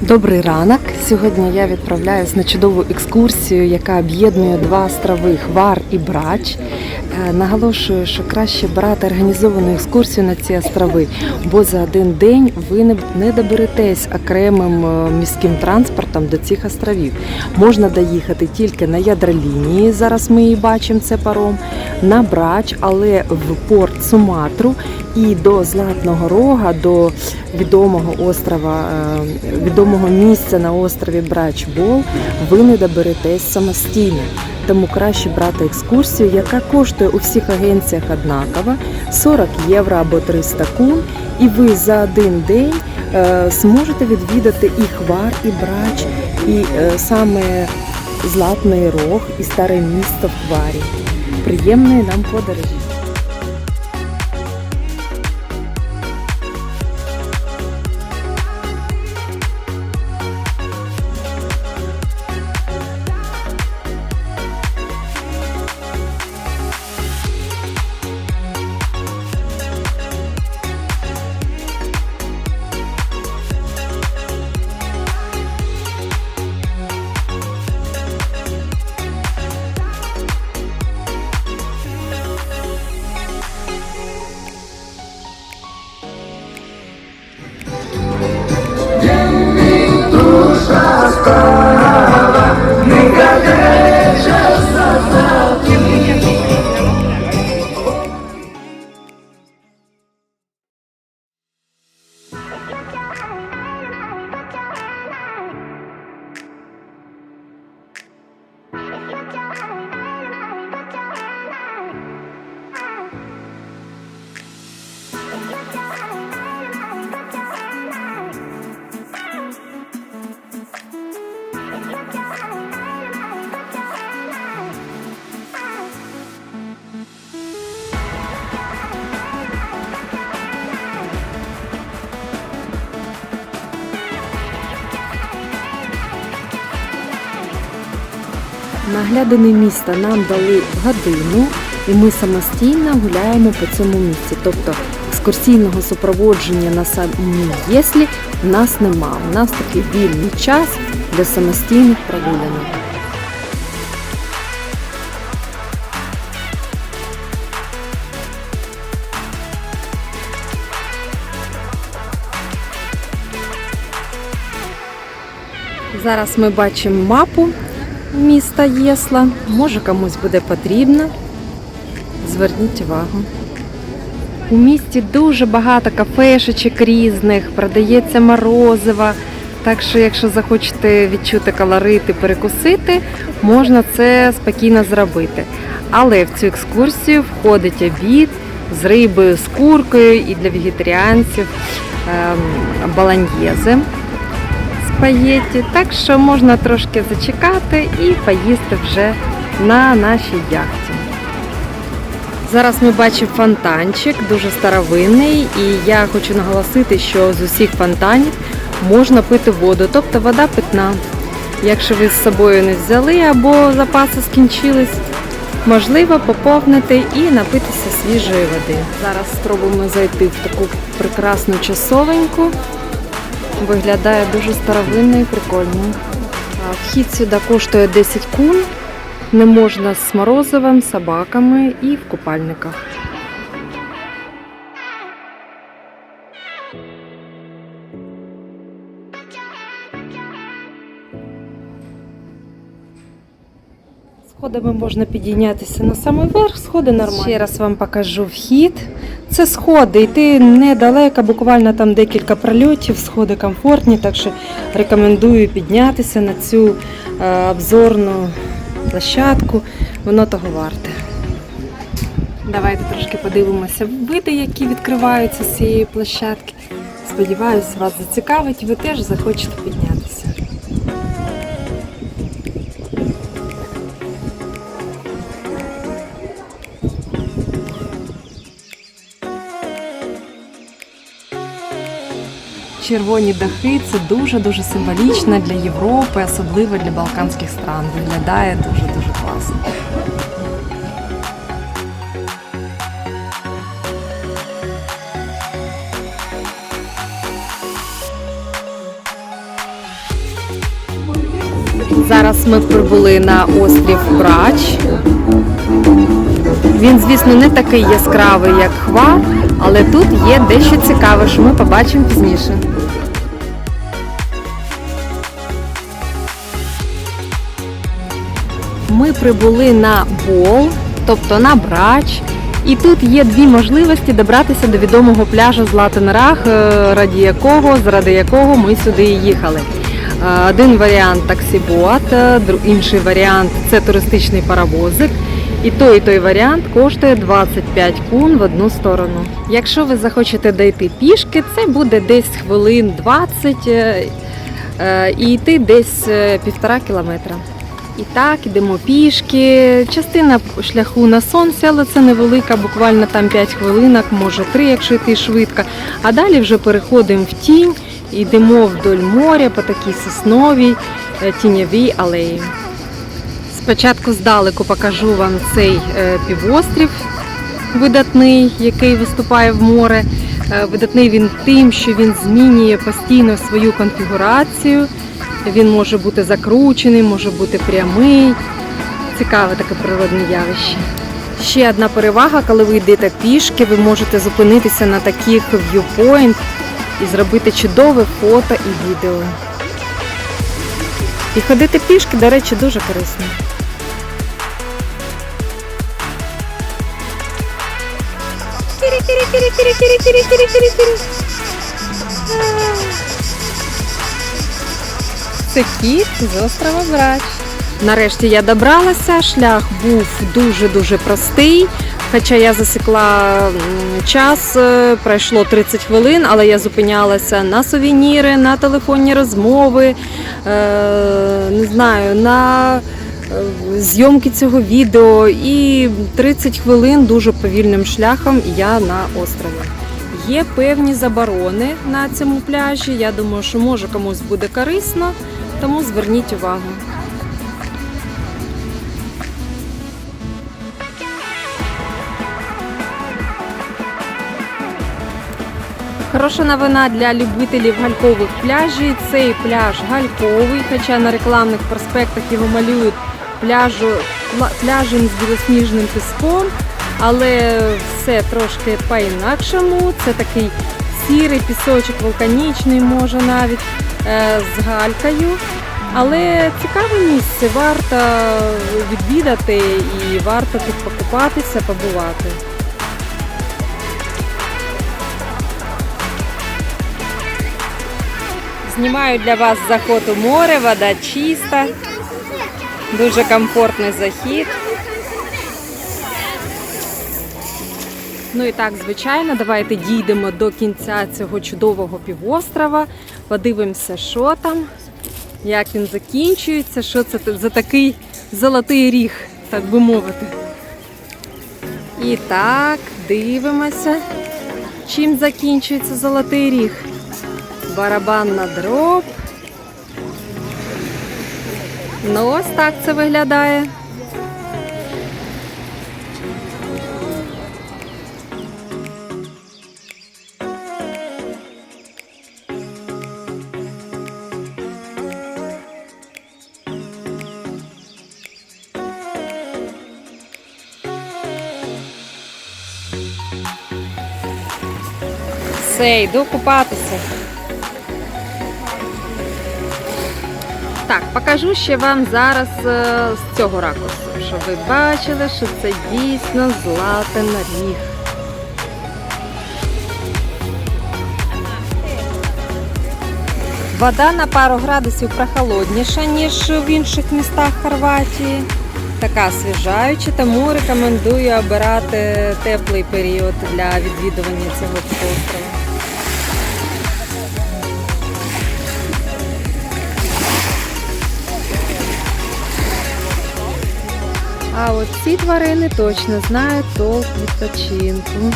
Добрий ранок. Сьогодні я відправляюсь на чудову екскурсію, яка об'єднує два острови Хвар і Брач. Е, Наголошую, що краще брати організовану екскурсію на ці острови, бо за один день ви не- доберетесь окремим е, міським транспортом до цих островів. Можна доїхати тільки на ядролінії. Зараз ми її бачимо, це паром, на Брач, але в порт Суматру і до Златного Рога, до відомого острова, е, відомого місця на острові Брачбол, ви не доберетесь самостійно. Тому краще брати екскурсію, яка коштує у всіх агенціях однаково 40 євро або 300 кун, і ви за один день е, зможете відвідати і Хвар, і Брач, і е, саме Златний Рог, і старе місто в Хварі. Приємної нам подорожі! Наглядини міста нам дали годину, і ми самостійно гуляємо по цьому місці. Тобто екскурсійного супроводження на самій Єслі в нас нема. У нас такий вільний час для самостійних прогулянок. Зараз ми бачимо мапу міста Єсла. Може комусь буде потрібно. Зверніть увагу. У місті дуже багато кафешечок різних, продається морозиво. Так що, якщо захочете відчути колорит і перекусити, можна це спокійно зробити. Але в цю екскурсію входить обід з рибою, з куркою і для вегетаріанців ем, баланьєзи спагетті. Так що можна трошки зачекати і поїсти вже на нашій яхті. Зараз ми бачимо фонтанчик, дуже старовинний, і я хочу наголосити, що з усіх фонтанів можна пити воду, тобто вода питна. Якщо ви з собою не взяли або запаси скінчились, можливо поповнити і напитися свіжої води. Зараз спробуємо зайти в таку прекрасну часовеньку. Виглядає дуже старовинно і прикольно. Вхід сюди коштує 10 кун. Не можна з морозивом, собаками і в купальниках. Сходами можна підійнятися на самий верх, сходи нормальні. Ще раз вам покажу вхід. Це сходи, йти недалеко, буквально там декілька прольотів, сходи комфортні, так що рекомендую піднятися на цю е, обзорну площадку, воно того варте. Давайте трошки подивимося види, які відкриваються з цієї площадки. Сподіваюсь, вас зацікавить, ви теж захочете піднятися. Червоні дахи це дуже-дуже символічно для Європи, особливо для балканських стран. Виглядає дуже-дуже класно. Зараз ми прибули на острів Брач. Він, звісно, не такий яскравий, як Хва, але тут є дещо цікаве, що ми побачимо пізніше. Ми прибули на Бол, тобто на Брач. І тут є дві можливості добратися до відомого пляжу Златин-Раг, е, раді якого, заради якого ми сюди і їхали. Е, Один варіант таксі-бот, е, інший варіант це туристичний паровозик. І той, і той варіант коштує 25 кун в одну сторону. Якщо ви захочете дойти пішки, це буде десь хвилин 20 е, е, і йти десь е, півтора кілометра. І так, ідемо пішки. Частина шляху на сонці, але це невелика, буквально там 5 хвилинок, може 3, якщо йти швидко. А далі вже переходимо в тінь, йдемо вдоль моря по такій сосновій тіньовій алеї. Спочатку здалеку покажу вам цей е, півострів видатний, який виступає в море. Е, Видатний він тим, що він змінює постійно свою конфігурацію. Він може бути закручений, може бути прямий. Цікаве таке природне явище. Ще одна перевага, коли ви йдете пішки, ви можете зупинитися на таких viewpoint і зробити чудове фото і відео. І ходити пішки, до речі, дуже корисно. Це кіт з острова Брач. Нарешті я добралася. Шлях був дуже-дуже простий. Хоча я засікла час, е, пройшло 30 хвилин, але я зупинялася на сувеніри, на телефонні розмови, е, не знаю, на зйомки цього відео. І 30 хвилин дуже повільним шляхом я на острові. Є певні заборони на цьому пляжі. Я думаю, що може комусь буде корисно, тому зверніть увагу. Хороша новина для любителів галькових пляжів. Цей пляж гальковий, хоча на рекламних проспектах його малюють пляжу, пляжем з білосніжним піском, але все трошки по-інакшому. Це такий сірий пісочок вулканічний, може навіть е, з галькою. Але цікаве місце, варто відвідати і варто тут покупатися, побувати. Знімаю для вас заход у море, вода чиста, дуже комфортний захід. Ну і так, звичайно, давайте дійдемо до кінця цього чудового півострова, подивимося, що там, як він закінчується, що це за такий золотий ріг, так би мовити. І так, дивимося, чим закінчується золотий ріг барабанна дроб. Ну, ось так це виглядає. Все, йду купатися. Так, покажу ще вам зараз е, з цього ракурсу, щоб ви бачили, що це дійсно златин ріг. Вода на пару градусів прохолодніша, ніж в інших містах Хорватії. Така освіжаюча, тому рекомендую обирати теплий період для відвідування цього острова. От тварини точно знають толк відпочинку.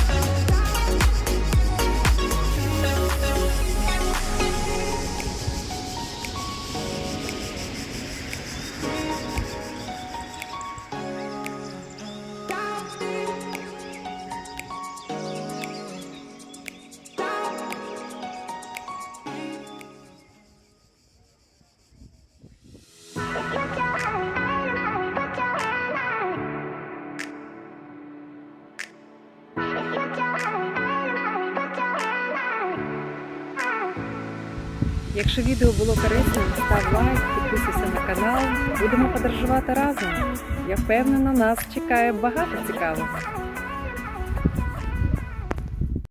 Якщо відео було корисним, став лайк, підписуйся на канал. Будемо подорожувати разом. Я впевнена, нас чекає багато цікавого.